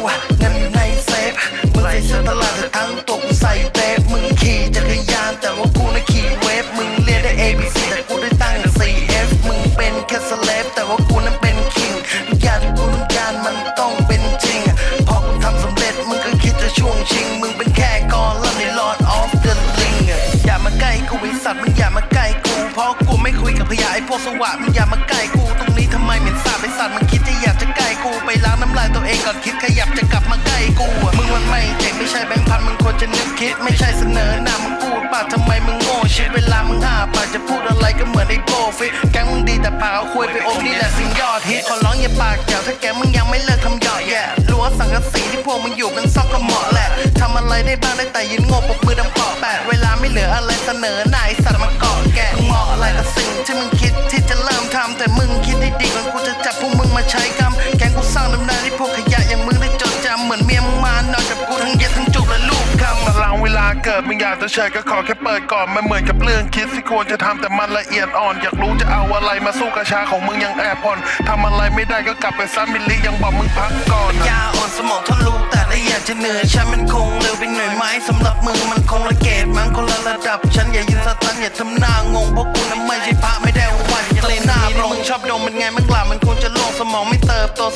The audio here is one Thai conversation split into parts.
เงินในเซฟมึงใส่เสื้อตลาดแต่ทั้งตกใส่เดฟมึงขี่จักรยานแต่ว่ากูน่ะขี่เวฟมึงเรียนได้ A B C แต่กูได้ตั้งแต่ C F มึงเป็นแค่สเลฟแต่ว่ากูนั้นเป็นคิงทุกอยากที่กูต้องการมันต้องเป็นจริงพอกูทำสำเร็จมึงก็คิดจะช่วงชิง มึงเป็นแค่กอลัมใน Lord of the Ring อย่ามาใกล้กูบริษัทมึงอย่ามาใกล้ ราะกูไม่คุยกับพยาไอพวกสวะมึงอย่ามาใกล้กูตรงนี้ทำไมเหม็นสาบไอสัตว์มึงคิดจะอยากจะใกล้กูไปล้างน้ำลายตัวเองก่อนคิดขยับจะกลับมาใกล้กูมึงมันไม่เจ๋งไม่ใช่แบงค์พันมึงควรจะนึกคิดไม่ใช่เสนอหน้ามึงพูดปากทำไมมึงโง่ชิดเวลามึงห้าปากจะพูดอะไรก็เหมือนไอ้โบฟิตแกงมึงดีแต่ปากเอาคุยไปอมนี่แหละสิ่งยอดฮิตขอร้องอย่าปากเจ๋วถ้าแกมึงยังไม่เลิกทำหยอดแย่รั้วสังกะสีที่พวกมึงอยู่กันซอกก็เหมาะแหละทำอะไรได้บ้างได้แต่ยืนโง่ปกมือดำเกาะแปะเวลาไม่เหลืออะไรเสนอหน้าไอสัตว์มาเกาะ กับสิ่งที่มึงคิดที่จะเริ่มทำแต่มึงคิดได้ดีกว่ากูจะจับพวกมึงมาใช้กรรมแกงกูสร้างตำนานที่พวกขยะอย่างมึงได้จดจำเหมือนเมียมึงมานอนกับกูทั้งเย็ดทั้งจุกและลูกคำตารางเวลาเกิดมึงอยากจะเฉยก็ขอแค่เปิดก่อนมันเหมือนกับเรื่องคิดที่ควรจะทำแต่มันละเอียดอ่อนอยากรู้จะเอาอะไรมาสู้กระชาของมึงยังแอบผ่อนทำอะไรไม่ได้ก็กลับไปซ้ำมิลลิยังบอกมึงพักก่อนยาอ่อนสมองทะลุแต่ละอยากจะเหนื่อยฉันมันคงเร็วไปหน่อยไหมสำหรับมึงมันคงละเกตมันคนละระดับ ฉันอย่ายืนสตันอย่าทำ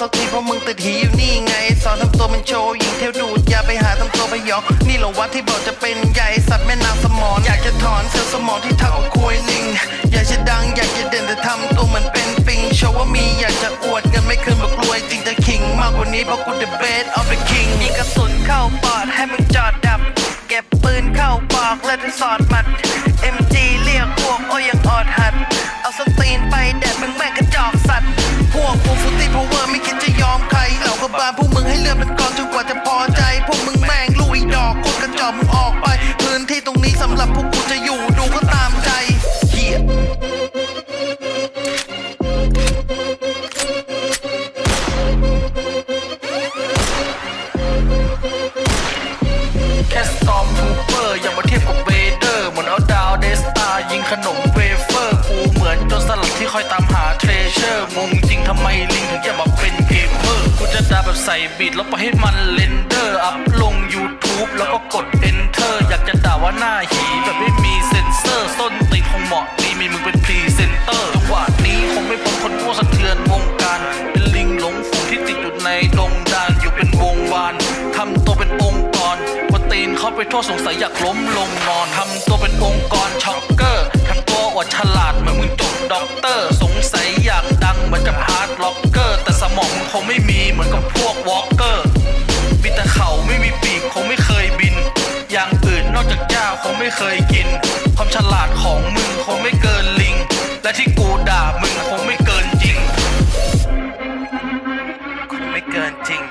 สักทีเพราะมึงติดหีอยู่นี่ไง สอนทำตัวเป็นโชว์ยิงเที่ยวดูดอย่าไปหาทำตัวไปยอกนี่เหรอวัดที่บอกจะเป็นใหญ่สัตว์แม่นางสมองอยากจะถอนเซลล์สมองที่เท่ากับคุยลิง อยากจะดังอยากจะเด่นแต่ทำตัวเหมือนเป็นปิงโชว์ว่ามีอยากจะอวดเงินไม่คืนบอกรวยจริงจะคิงมากกว่านี้เพราะกู the best of the king ยิงกระสุนเข้าปอดให้มึงจอดดับ เก็บปืนเข้าปอกแล้วจะสอดหมัด ให้เลือดเป็นกองจนกว่าจะพอใจ พวกมึงแม่งลุยดอกกดกระจอกมึงออกไป พื้นที่ตรงนี้สำหรับพวกกูจะอยู่ดูก็ตามใจเหี้ยแค่สตอมทูเปอร์อย่ามาเทียบกับเวเดอร์เหมือนเอาดาวเดสตายิงขนม กูจะด่าแบบใส่บีทแล้วไปให้มันเรนเดอร์อัพลง YouTube แล้วก็กด Enter อยากจะด่าว่าหน้าหีแบบไม่มีเซ็นเซอร์ส้นตีนคงเหมาะดีมีมึงเป็นพรีเซนเตอร์จังหวะนี้คงไม่พ้นคนพวสะเทือนวงการ เป็นลิงหลงฝูงที่ติดอยู่ในดงดานอยู่เป็นวงวานทำตัวเป็นองค์กรวันตีนเข้าไปทั่วสงสัยอยากล้มลงนอนทำตัวเป็นองค์กรช็อก มีเหมือนกับพวกวอล์กเกอร์มีแต่เขาไม่มีปีกคงไม่เคยบิน อย่างอื่นนอกจากเจ้าคงไม่เคยกิน ความฉลาดของมึงคงไม่เกินลิง และที่กูด่ามึงคงไม่เกินจริง คงไม่เกินจริง